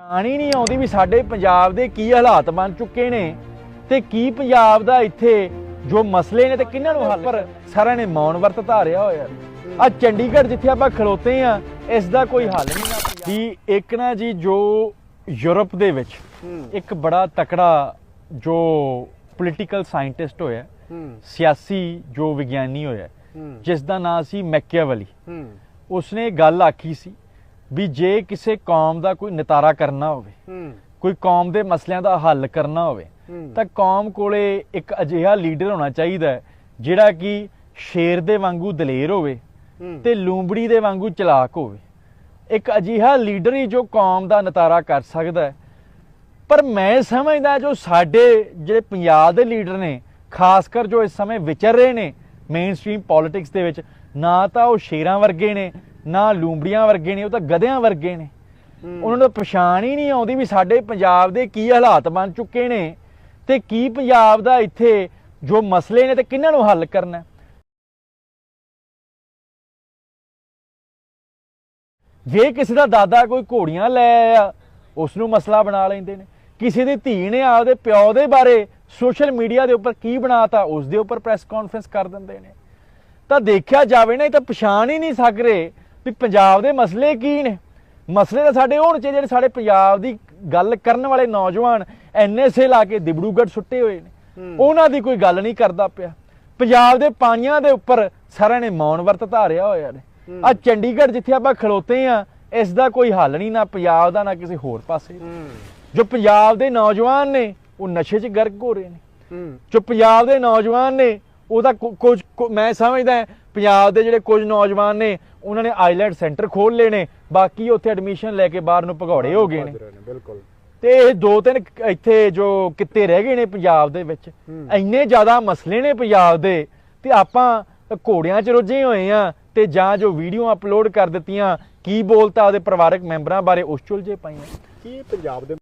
ਪਛਾਣ ਹੀ ਨਹੀਂ ਆਉਂਦੀ ਵੀ ਸਾਡੇ ਪੰਜਾਬ ਦੇ ਕੀ ਹਾਲਾਤ ਬਣ ਚੁੱਕੇ ਨੇ ਤੇ ਕੀ ਪੰਜਾਬ ਦਾ ਇੱਥੇ ਜੋ ਮਸਲੇ ਨੇ ਤੇ ਕਿਹਨਾਂ ਨੂੰ ਹੱਲ ਪਰ ਸਾਰਿਆਂ ਨੇ ਮੌਨ ਵਰਤ ਧਾਰਿਆ ਹੋਇਆ। ਆ ਚੰਡੀਗੜ੍ਹ ਜਿੱਥੇ ਆਪਾਂ ਖਲੋਤੇ ਆ ਇਸ ਦਾ ਕੋਈ ਹੱਲ ਨਹੀਂ ਨਾ ਜੀ ਇੱਕ ਨਾ ਜੀ ਜੋ ਯੂਰਪ ਦੇ ਵਿੱਚ ਇੱਕ ਬੜਾ ਤਕੜਾ ਜੋ ਪੋਲੀਟੀਕਲ ਸਾਇੰਟਿਸਟ ਹੋਇਆ ਸਿਆਸੀ ਜੋ ਵਿਗਿਆਨੀ ਹੋਇਆ ਜਿਸ ਦਾ ਨਾਮ ਸੀ ਮੈਕੀਆਵਲੀ। ਉਸਨੇ ਗੱਲ ਆਖੀ ਸੀ ਵੀ ਜੇ ਕਿਸੇ ਕੌਮ ਦਾ ਕੋਈ ਨਿਤਾਰਾ ਕਰਨਾ ਹੋਵੇ ਕੋਈ ਕੌਮ ਦੇ ਮਸਲਿਆਂ ਦਾ ਹੱਲ ਕਰਨਾ ਹੋਵੇ ਤਾਂ ਕੌਮ ਕੋਲੇ ਇੱਕ ਅਜਿਹਾ ਲੀਡਰ ਹੋਣਾ ਚਾਹੀਦਾ ਜਿਹੜਾ ਕਿ ਸ਼ੇਰ ਦੇ ਵਾਂਗੂ ਦਲੇਰ ਹੋਵੇ ਤੇ ਲੂੰਬੜੀ ਦੇ ਵਾਂਗੂ ਚਲਾਕ ਹੋਵੇ। ਇੱਕ ਅਜਿਹਾ ਲੀਡਰ ਹੀ ਜੋ ਕੌਮ ਦਾ ਨਿਤਾਰਾ ਕਰ ਸਕਦਾ ਹੈ। ਪਰ ਮੈਂ ਸਮਝਦਾ ਜੋ ਸਾਡੇ ਜਿਹੜੇ ਪੰਜਾਬ ਦੇ ਲੀਡਰ ਨੇ ਖਾਸ ਕਰ ਜੋ ਇਸ ਸਮੇਂ ਵਿਚਰ ਰਹੇ ਨੇ ਮੇਨ ਸਟ੍ਰੀਮ ਪੋਲਿਟਿਕਸ ਦੇ ਵਿੱਚ ਨਾ ਤਾਂ ਉਹ ਸ਼ੇਰਾਂ ਵਰਗੇ ਨੇ ਨਾ ਲੂੰਬੜੀਆਂ ਵਰਗੇ ਨੇ ਉਹ ਤਾਂ ਗਧਿਆਂ ਵਰਗੇ ਨੇ। ਉਹਨਾਂ ਨੂੰ ਪਛਾਣ ਹੀ ਨਹੀਂ ਆਉਂਦੀ ਵੀ ਸਾਡੇ ਪੰਜਾਬ ਦੇ ਕੀ ਹਾਲਾਤ ਬਣ ਚੁੱਕੇ ਨੇ ਤੇ ਕੀ ਪੰਜਾਬ ਦਾ ਇੱਥੇ ਜੋ ਮਸਲੇ ਨੇ ਤੇ ਕਿਹਨਾਂ ਨੂੰ ਹੱਲ ਕਰਨਾ। ਜੇ ਕਿਸੇ ਦਾ ਦਾਦਾ ਕੋਈ ਘੋੜੀਆਂ ਲੈ ਆਇਆ ਉਸ ਨੂੰ ਮਸਲਾ ਬਣਾ ਲੈਂਦੇ ਨੇ। ਕਿਸੇ ਦੀ ਧੀ ਨੇ ਆਪਦੇ ਪਿਓ ਦੇ ਬਾਰੇ ਸੋਸ਼ਲ ਮੀਡੀਆ ਦੇ ਉੱਪਰ ਕੀ ਬਣਾਤਾ ਉਸ ਦੇ ਉੱਪਰ ਪ੍ਰੈਸ ਕਾਨਫਰੰਸ ਕਰ ਦਿੰਦੇ ਨੇ। ਤਾਂ ਦੇਖਿਆ ਜਾਵੇ ਨਾ ਇਹ ਤਾਂ ਪਛਾਣ ਹੀ ਨਹੀਂ ਸਕ ਰਹੇ। ਵੀ ਪੰਜਾਬ ਦੇ ਮਸਲੇ ਕੀ ਨੇ? ਮਸਲੇ ਤਾਂ ਸਾਡੇ ਹੋਣ ਚਾਹੀਦੇ ਜਿਹੜੇ ਸਾਡੇ ਪੰਜਾਬ ਦੀ ਗੱਲ ਕਰਨ ਵਾਲੇ ਨੌਜਵਾਨ ਐਨਐਸਏ ਲਾ ਕੇ ਦਿਬੜੂਗੜ ਸੁੱਟੇ ਹੋਏ ਨੇ। ਉਹਨਾਂ ਦੀ ਕੋਈ ਗੱਲ ਨਹੀਂ ਕਰਦਾ ਪਿਆ। ਪੰਜਾਬ ਦੇ ਪਾਣੀਆਂ ਦੇ ਉੱਪਰ ਸਾਰਿਆਂ ਨੇ ਮੌਨ ਵਰਤ ਧਾਰਿਆ ਹੋਇਆ ਨੇ। ਆ ਚੰਡੀਗੜ੍ਹ ਜਿੱਥੇ ਆਪਾਂ ਖਲੋਤੇ ਆ ਇਸ ਦਾ ਕੋਈ ਹੱਲ ਨਹੀਂ ਨਾ ਪੰਜਾਬ ਦਾ ਨਾ ਕਿਸੇ ਹੋਰ ਪਾਸੇ ਜੋ ਪੰਜਾਬ ਦੇ ਨੌਜਵਾਨ ਨੇ ਉਹ ਨਸ਼ੇ 'ਚ ਗਰਕ ਹੋ ਰਹੇ ਨੇ। ਜੋ ਪੰਜਾਬ ਦੇ ਨੌਜਵਾਨ ਨੇ ਉਹਦਾ ਕੁਝ ਮੈਂ ਸਮਝਦਾ ਪੰਜਾਬ ਦੇ ਜਿਹੜੇ ਕੁਝ ਨੌਜਵਾਨ ਨੇ ਉਹਨਾਂ ਨੇ ਆਈਲੈਂਡ ਸੈਂਟਰ ਖੋਲ ਲਏ ਨੇ ਬਾਕੀ ਉੱਥੇ ਐਡਮਿਸ਼ਨ ਲੈ ਕੇ ਬਾਹਰ ਨੂੰ ਭਗੌੜੇ ਹੋ ਗਏ ਨੇ। ਬਿਲਕੁਲ। ਤੇ ਇਹ ਦੋ ਤਿੰਨ ਇੱਥੇ ਜੋ ਕਿੱਤੇ ਰਹਿ ਗਏ ਨੇ ਪੰਜਾਬ ਦੇ ਵਿੱਚ ਇੰਨੇ ਜ਼ਿਆਦਾ ਮਸਲੇ ਨੇ ਪੰਜਾਬ ਦੇ ਤੇ ਆਪਾਂ ਘੋੜਿਆਂ 'ਚ ਰੁੱਝੇ ਹੋਏ ਆ ਤੇ ਜਾਂ ਜੋ ਵੀਡੀਓ ਅਪਲੋਡ ਕਰ ਦਿੱਤੀਆਂ ਕੀ ਬੋਲਤਾ ਉਹਦੇ ਪਰਿਵਾਰਕ ਮੈਂਬਰਾਂ ਬਾਰੇ ਉਸ ਚੁਲਝੇ ਪਈਆਂ ਕੀ ਪੰਜਾਬ ਦੇ